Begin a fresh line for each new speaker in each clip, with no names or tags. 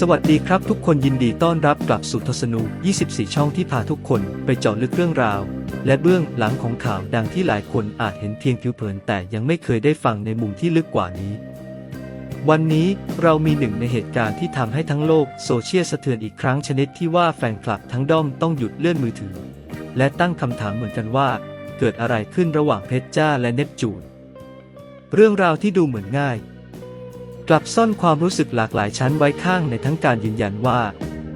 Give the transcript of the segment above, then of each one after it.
สวัสดีครับทุกคนยินดีต้อนรับกลับสู่ทศนู24 ช่องที่พาทุกคนไปเจาะลึกเรื่องราว และเบื้องหลังของข่าวดังที่หลายคนอาจเห็นเพียงผิวเผินแต่ยังไม่เคยได้ฟังในมุมที่ลึกกว่านี้ วันนี้เรามีหนึ่งในเหตุการณ์ที่ทำให้ทั้งโลกโซเชียลสะเทือนอีกครั้งชนิดที่ว่าแฟนคลับทั้งด้อมต้องหยุดเลื่อนมือถือ และตั้งคำถามเหมือนกันว่า เกิดอะไรขึ้นระหว่างเพชรจ้าและเนปจูนเรื่องราวที่ดูเหมือนง่าย กลับซ่อนความรู้สึกหลากหลายชั้นไว้ข้างในทั้งการยืนยันว่า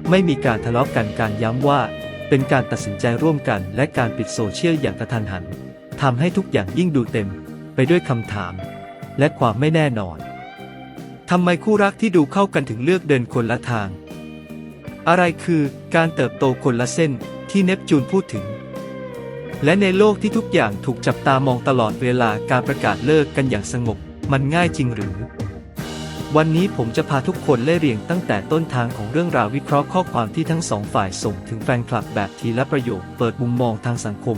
ไม่มีการทะเลาะกันการย้ำว่า เป็นการตัดสินใจร่วมกันและการปิดโซเชียลอย่างกระทันหันทำให้ทุกอย่างยิ่งดูเต็ม ไปด้วยคำถาม และความไม่แน่นอนทำไมคู่รักที่ดูเข้ากันถึงเลือกเดินคนละทาง อะไรคือการเติบโตคนละเส้นที่เนปจูนพูดถึง และในโลกที่ทุกอย่างถูกจับตามองตลอดเวลาการประกาศเลิกกันอย่างสงบ มันง่ายจริงหรือ วันนี้ผมจะพาทุกคนเล่เรียงตั้งแต่ต้นทางของเรื่องราววิเคราะห์ข้อความที่ทั้งสองฝ่ายส่งถึงแฟนคลับแบบทีละประโยค เปิดมุมมองทางสังคม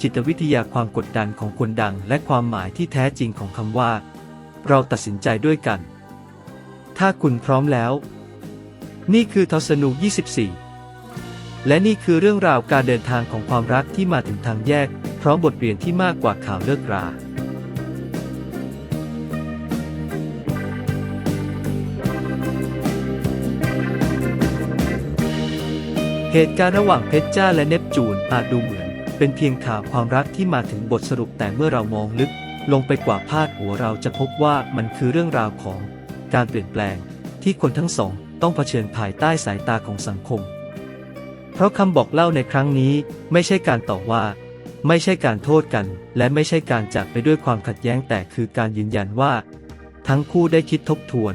จิตวิทยาความกดดันของคนดัง และความหมายที่แท้จริงของคำว่า เราตัดสินใจด้วยกัน ถ้าคุณพร้อมแล้ว นี่คือทศนู 24 และนี่คือเรื่องราวการเดินทางของความรักที่มาถึงทางแยก พร้อมบทเรียนที่มากกว่าข่าวเลิกรา เหตุการณ์ระหว่างเพชรจ้าและเนปจูนอาจดูเหมือน เป็นเพียงข่าวความรักที่มาถึงบทสรุปแต่เมื่อเรามองลึก ลงไปกว่าพาดหัวเราจะพบว่ามันคือเรื่องราวของ การเปลี่ยนแปลง ที่คนทั้งสอง ต้องเผชิญภายใต้สายตาของสังคม เพราะคำบอกเล่าในครั้งนี้ไม่ใช่การต่อว่า ไม่ใช่การโทษกัน และไม่ใช่การจากไปด้วยความขัดแย้งแต่คือการยืนยันว่า ทั้งคู่ได้คิดทบทวน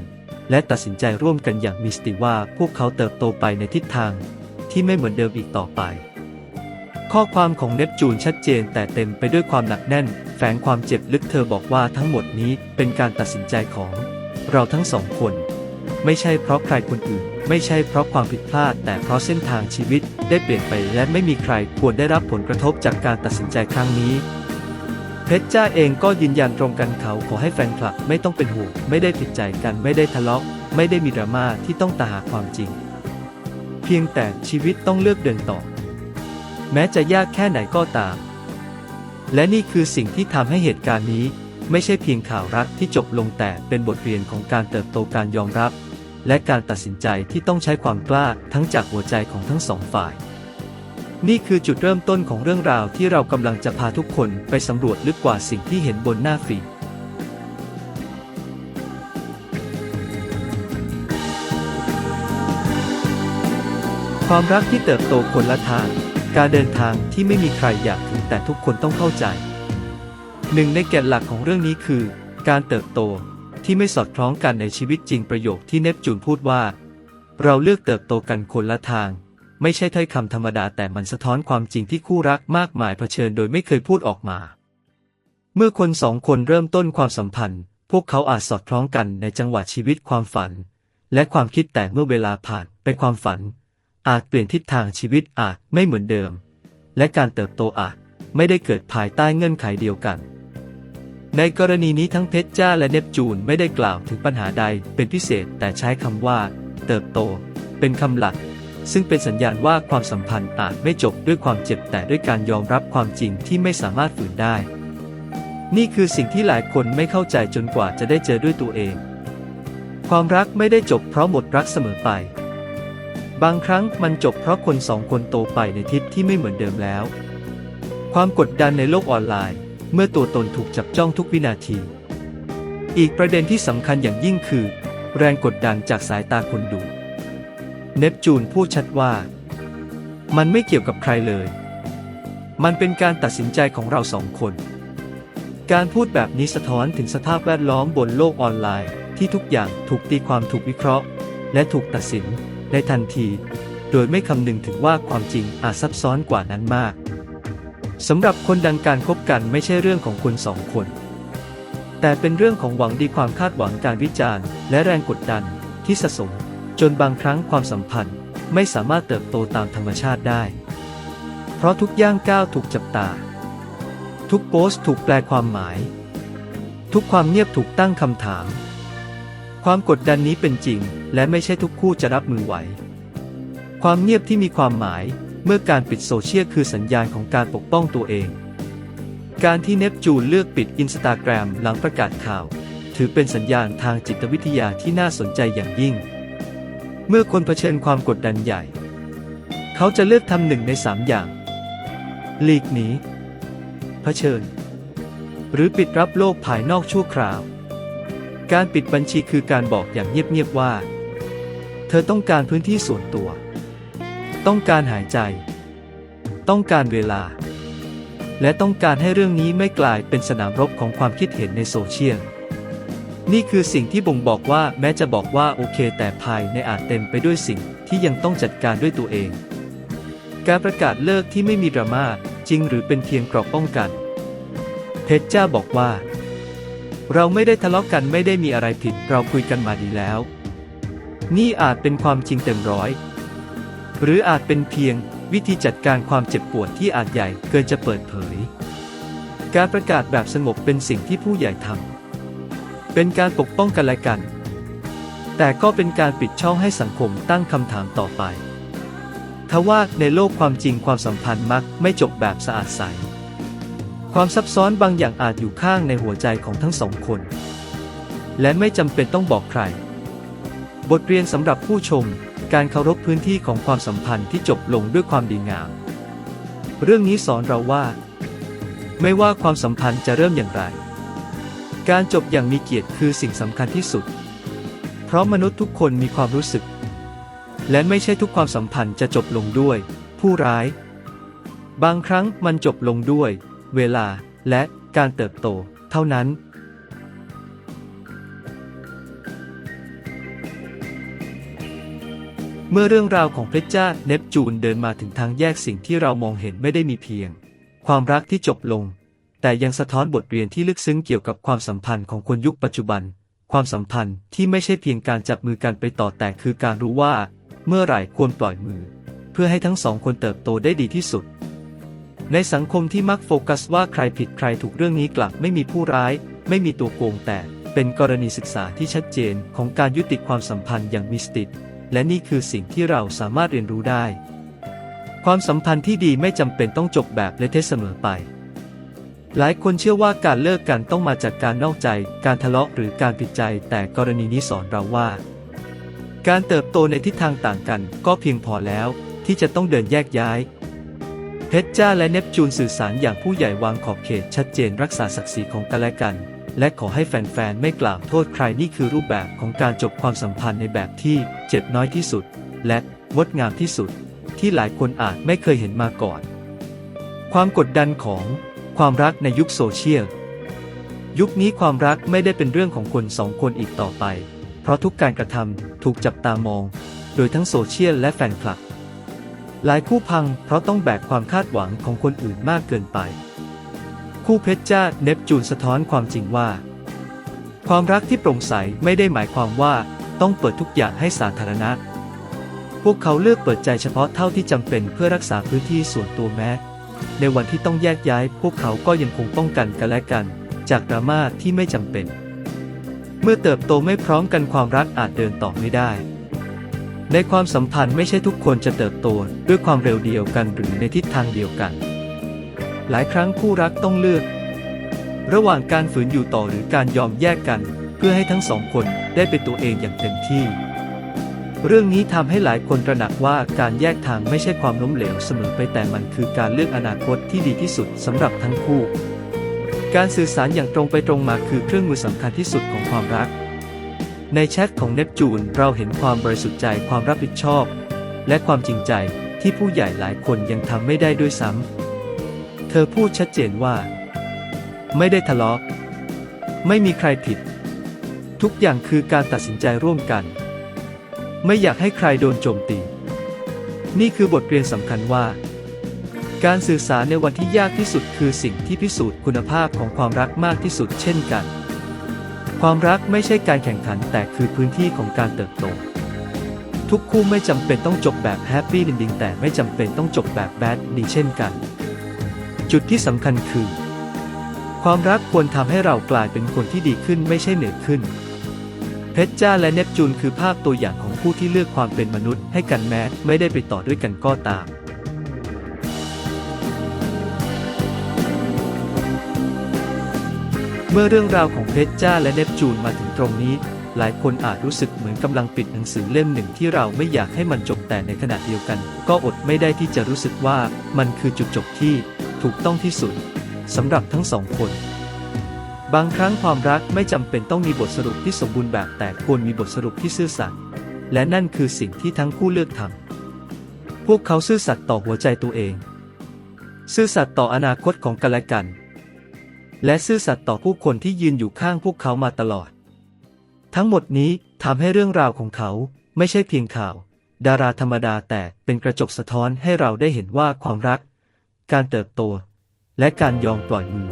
และตัดสินใจร่วมกันอย่างมีสติว่าพวกเขาเติบโตไปในทิศทาง ที่ไม่เหมือนเดิมอีกต่อไป ข้อความของเนปจูนชัดเจนแต่เต็มไปด้วยความหนักแน่น แฝงความเจ็บลึกเธอบอกว่าทั้งหมดนี้เป็นการตัดสินใจของ เราทั้งสองคน ไม่ใช่เพราะใครคนอื่น ไม่ใช่เพราะความผิดพลาด แต่เพราะเส้นทางชีวิตได้เปลี่ยนไปและไม่มีใครควรได้รับผลกระทบจากการตัดสินใจครั้งนี้เพชรจ้าเองก็ยืนยันตรงกันเขาขอให้แฟนคลับไม่ต้องเป็นห่วงไม่ได้ผิดใจกันไม่ได้ทะเลาะไม่ได้มีดราม่าที่ต้องตาหาความจริง เพียงแต่ชีวิตต้องเลือกเดินต่อ แม้จะยากแค่ไหนก็ตาม และนี่คือสิ่งที่ทำให้เหตุการณ์นี้ ไม่ใช่เพียงข่าวรักที่จบลงแต่เป็นบทเรียนของการเติบโตการยอมรับ และการตัดสินใจที่ต้องใช้ความกล้าทั้งจากหัวใจของทั้งสองฝ่าย นี่คือจุดเริ่มต้นของเรื่องราวที่เรากำลังจะพาทุกคนไปสำรวจลึกกว่าสิ่งที่เห็นบนหน้าฟีด ความรักที่เติบโตคนละทาง การเดินทางที่ไม่มีใครอยากถึงแต่ทุกคนต้องเข้าใจ หนึ่งในแก่นหลักของเรื่องนี้คือ การเติบโตที่ไม่สอดคล้องกันในชีวิตจริงประโยคที่เนปจูนพูดว่า เราเลือกเติบโตกันคนละทาง ไม่ใช่ถ้อยคำธรรมดาแต่มันสะท้อนความจริงที่คู่รักมากมายเผชิญโดยไม่เคยพูดออกมา เมื่อคนสองคนเริ่มต้นความสัมพันธ์ พวกเขาอาจสอดคล้องกันในจังหวะชีวิตความฝัน และความคิดแต่เมื่อเวลาผ่านไปความฝัน อาจเปลี่ยนทิศทางชีวิตอาจไม่เหมือนเดิม และการเติบโตอาจไม่ได้เกิดภายใต้เงื่อนไขเดียวกัน ในกรณีนี้ทั้งเพชรจ้าและเนปจูนไม่ได้กล่าวถึงปัญหาใดเป็นพิเศษแต่ใช้คำว่า เติบโต เป็นคำหลัก ซึ่งเป็นสัญญาณว่าความสัมพันธ์อาจไม่จบด้วยความเจ็บแต่ด้วยการยอมรับความจริงที่ไม่สามารถฝืนได้ นี่คือสิ่งที่หลายคนไม่เข้าใจจนกว่าจะได้เจอด้วยตัวเอง ความรักไม่ได้จบเพราะหมดรักเสมอไป บางครั้งมันจบเพราะคนสองคนโตไปในทิศที่ไม่เหมือนเดิมแล้ว ความกดดันในโลกออนไลน์ เมื่อตัวตนถูกจับจ้องทุกวินาที อีกประเด็นที่สำคัญอย่างยิ่งคือ แรงกดดันจากสายตาคนดู เนปจูนพูดชัดว่า มันไม่เกี่ยวกับใครเลย มันเป็นการตัดสินใจของเราสองคน การพูดแบบนี้สะท้อนถึงสภาพแวดล้อมบนโลกออนไลน์ ที่ทุกอย่างถูกตีความถูกวิเคราะห์ และถูกตัดสิน ในทันที โดยไม่คำนึงถึงว่าความจริงอาจซับซ้อนกว่านั้นมากสำหรับคนดังการคบกันไม่ใช่เรื่องของคนสองคน แต่เป็นเรื่องของหวังดีความคาดหวังการวิจารณ์ และแรงกดดันที่สะสม จนบางครั้งความสัมพันธ์ไม่สามารถเติบโตตามธรรมชาติได้ เพราะทุกย่างก้าวถูกจับตา ทุกโพสต์ถูกแปลความหมาย ทุกความเงียบถูกตั้งคำถาม ความกดดันนี้เป็นจริง และไม่ใช่ทุกคู่จะรับมือไหว ความเงียบที่มีความหมาย เมื่อการปิดโซเชียลคือสัญญาณของการปกป้องตัวเอง การที่เนปจูนเลือกปิดอินสตาแกรมหลังประกาศข่าว ถือเป็นสัญญาณทางจิตวิทยาที่น่าสนใจอย่างยิ่ง เมื่อคนเผชิญความกดดันใหญ่ เขาจะเลือกทำหนึ่งในสามอย่างหลีกหนีเผชิญ หรือปิดรับโลกภายนอกชั่วคราว การปิดบัญชีคือการบอกอย่างเงียบๆว่า เธอต้องการพื้นที่ส่วนตัว ต้องการหายใจ ต้องการเวลา และต้องการให้เรื่องนี้ไม่กลายเป็นสนามรบของความคิดเห็นในโซเชียลนี่คือสิ่งที่บ่งบอกว่าแม้จะบอกว่าโอเค แต่ภายในอาจเต็มไปด้วยสิ่งที่ยังต้องจัดการด้วยตัวเอง การประกาศเลิกที่ไม่มีดราม่าจริงหรือเป็นเพียงกรอบป้องกัน เพชรจ้าบอกว่า เราไม่ได้ทะเลาะกันไม่ได้มีอะไรผิด เราคุยกันมาดีแล้ว นี่อาจเป็นความจริงเต็มร้อย หรืออาจเป็นเพียงวิธีจัดการความเจ็บปวดที่อาจใหญ่เกินจะเปิดเผย การประกาศแบบสงบเป็นสิ่งที่ผู้ใหญ่ทำเป็นการปกป้องกันและกัน แต่ก็เป็นการปิดช่องให้สังคมตั้งคำถามต่อไปทว่าในโลกความจริงความสัมพันธ์มักไม่จบแบบสะอาดใส ความซับซ้อนบางอย่างอาจอยู่ข้างในหัวใจของทั้งสองคน และไม่จำเป็นต้องบอกใคร บทเรียนสำหรับผู้ชม การเคารพพื้นที่ของความสัมพันธ์ที่จบลงด้วยความดีงาม เรื่องนี้สอนเราว่า ไม่ว่าความสัมพันธ์จะเริ่มอย่างไร การจบอย่างมีเกียรติคือสิ่งสำคัญที่สุด เพราะมนุษย์ทุกคนมีความรู้สึก และไม่ใช่ทุกความสัมพันธ์จะจบลงด้วย ผู้ร้าย บางครั้งมันจบลงด้วย เวลา และการเติบโต เท่านั้นเมื่อเรื่องราวของเพชรจ้าเนปจูนเดินมาถึงทางแยกสิ่งที่เรามองเห็นไม่ได้มีเพียง ความรักที่จบลง แต่ยังสะท้อนบทเรียนที่ลึกซึ้งเกี่ยวกับความสัมพันธ์ของคนยุคปัจจุบัน ความสัมพันธ์ที่ไม่ใช่เพียงการจับมือกันไปต่อแต่คือการรู้ว่า เมื่อไหร่ควรปล่อยมือ เพื่อให้ทั้งสองคนเติบโตได้ดีที่สุด ในสังคมที่มักโฟกัสว่าใครผิดใครถูกเรื่องนี้กลับไม่มีผู้ร้าย ไม่มีตัวโกงแต่เป็นกรณีศึกษาที่ชัดเจนของการยุติความสัมพันธ์อย่างมีสติและนี่คือสิ่งที่เราสามารถเรียนรู้ได้ ความสัมพันธ์ที่ดีไม่จำเป็นต้องจบแบบเละเทะเสมอไป หลายคนเชื่อว่าการเลิกกันต้องมาจากการนอกใจ การทะเลาะหรือการผิดใจ แต่กรณีนี้สอนเราว่า การเติบโตในทิศทางต่างกันก็เพียงพอแล้วที่จะต้องเดินแยกย้าย เพชรจ้าและเนปจูนสื่อสารอย่างผู้ใหญ่วางขอบเขตชัดเจนรักษาศักดิ์ศรีของกันและกัน และขอให้แฟนๆ ไม่กล่าวโทษใครนี่คือรูปแบบของการจบความสัมพันธ์ในแบบที่เจ็บน้อยที่สุด และงดงามที่สุด ที่หลายคนอาจไม่เคยเห็นมาก่อน ความกดดันของความรักในยุคโซเชียลยุคนี้ความรักไม่ได้เป็นเรื่องของคนสองคนอีกต่อไป เพราะทุกการกระทำถูกจับตามอง โดยทั้งโซเชียลและแฟนคลับ หลายคู่พังเพราะต้องแบกความคาดหวังของคนอื่นมากเกินไป คู่เพชรจ้าเนปจูนสะท้อนความจริงว่า ความรักที่โปร่งใสไม่ได้หมายความว่าต้องเปิดทุกอย่างให้สาธารณะ พวกเขาเลือกเปิดใจเฉพาะเท่าที่จำเป็นเพื่อรักษาพื้นที่ส่วนตัวแม้ ในวันที่ต้องแยกย้าย พวกเขาก็ยังคงป้องกันกันและกัน จากดราม่าที่ไม่จำเป็น เมื่อเติบโตไม่พร้อมกันความรักอาจเดินต่อไม่ได้ ในความสัมพันธ์ไม่ใช่ทุกคนจะเติบโตด้วยความเร็วเดียวกันหรือในทิศทางเดียวกัน หลายครั้งคู่รักต้องเลือก ระหว่างการฝืนอยู่ต่อหรือการยอมแยกกัน เพื่อให้ทั้งสองคนได้เป็นตัวเองอย่างเต็มที่ เรื่องนี้ทำให้หลายคนตระหนักว่าการแยกทางไม่ใช่ความล้มเหลวเสมอไปแต่มันคือการเลือกอนาคตที่ดีที่สุดสำหรับทั้งคู่ การสื่อสารอย่างตรงไปตรงมาคือเครื่องมือสำคัญที่สุดของความรัก ในแชทของเนปจูนเราเห็นความบริสุทธิ์ใจความรับผิดชอบ และความจริงใจที่ผู้ใหญ่หลายคนยังทำไม่ได้ด้วยซ้ำ เธอพูดชัดเจนว่า ไม่ได้ทะเลาะ ไม่มีใครผิด ทุกอย่างคือการตัดสินใจร่วมกัน ไม่อยากให้ใครโดนโจมตี นี่คือบทเรียนสำคัญว่า การสื่อสารในวันที่ยากที่สุดคือสิ่งที่พิสูจน์คุณภาพของความรักมากที่สุดเช่นกัน ความรักไม่ใช่การแข่งขันแต่คือพื้นที่ของการเติบโต ทุกคู่ไม่จำเป็นต้องจบแบบแฮปปี้ดินดิงแต่ไม่จำเป็นต้องจบแบบแบดดีเช่นกัน จุดที่สำคัญคือ ความรักควรทำให้เรากลายเป็นคนที่ดีขึ้นไม่ใช่เหนือขึ้น เพชรจ้าและเนปจูนคือภาพตัวอย่างของผู้ที่เลือกความเป็นมนุษย์ให้กันแม้ไม่ได้ไปต่อด้วยกันก็ตาม เมื่อเรื่องราวของเพชรจ้าและเนปจูนมาถึงตรงนี้ หลายคนอาจรู้สึกเหมือนกำลังปิดหนังสือเล่มหนึ่งที่เราไม่อยากให้มันจบแต่ในขณะเดียวกัน ก็อดไม่ได้ที่จะรู้สึกว่ามันคือจุดจบที่ถูกต้องที่สุดสำหรับทั้งสองคน บางครั้งความรักไม่จำเป็นต้องมีบทสรุปที่สมบูรณ์แบบแต่ควรมีบทสรุปที่ซื่อสัตย์และนั่นคือสิ่งที่ทั้งคู่เลือกทำพวกเขาซื่อสัตย์ต่อหัวใจตัวเอง ซื่อสัตย์ต่ออนาคตของกันและกัน และซื่อสัตย์ต่อผู้คนที่ยืนอยู่ข้างพวกเขามาตลอด ทั้งหมดนี้ทำให้เรื่องราวของเขาไม่ใช่เพียงข่าว ดาราธรรมดาแต่เป็นกระจกสะท้อนให้เราได้เห็นว่าความรัก การเติบโต และการยอมปล่อยมือ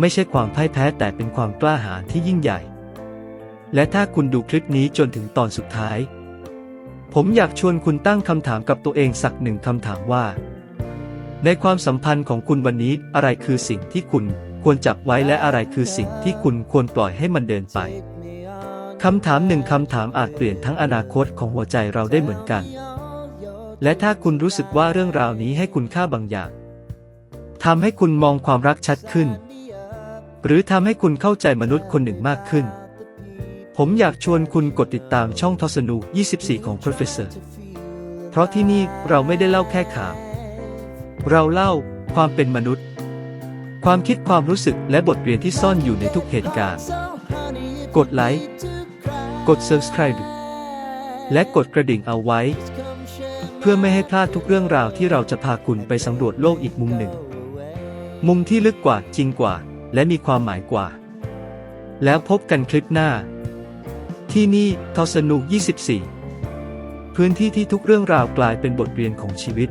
ไม่ใช่ความพ่ายแพ้แต่เป็นความกล้าหาญที่ยิ่งใหญ่ และถ้าคุณดูคลิปนี้จนถึงตอนสุดท้าย ผมอยากชวนคุณตั้งคำถามกับตัวเองสักหนึ่งคำถามว่า ในความสัมพันธ์ของคุณวันนี้อะไรคือสิ่งที่คุณ ควรจับไว้และอะไรคือสิ่งที่คุณควรปล่อยให้มันเดินไป คำถามหนึ่งคำถามอาจเปลี่ยนทั้งอนาคตของหัวใจเราได้เหมือนกัน และถ้าคุณรู้สึกว่าเรื่องราวนี้ให้คุณค่าบางอย่างทำให้คุณมองความรักชัดขึ้น หรือทำให้คุณเข้าใจมนุษย์คนหนึ่งมากขึ้น ผมอยากชวนคุณกดติดตามช่องทอสนุ 24 ของ Professor เพราะที่นี่เราไม่ได้เล่าแค่ข่าว เราเล่าความเป็นมนุษย์ ความคิดความรู้สึกและบทเรียนที่ซ่อนอยู่ในทุกเหตุการณ์ กดไลค์ กด subscribe และกดกระดิ่งเอาไว้ เพื่อไม่ให้พลาดทุกเรื่องราวที่เราจะพาคุณไปสำรวจโลกอีกมุมหนึ่ง มุมที่ลึกกว่าจริงกว่า และมีความหมายกว่า แล้วพบกันคลิปหน้า ที่นี่ทอสนุก 24 พื้นที่ที่ทุกเรื่องราวกลายเป็นบทเรียนของชีวิต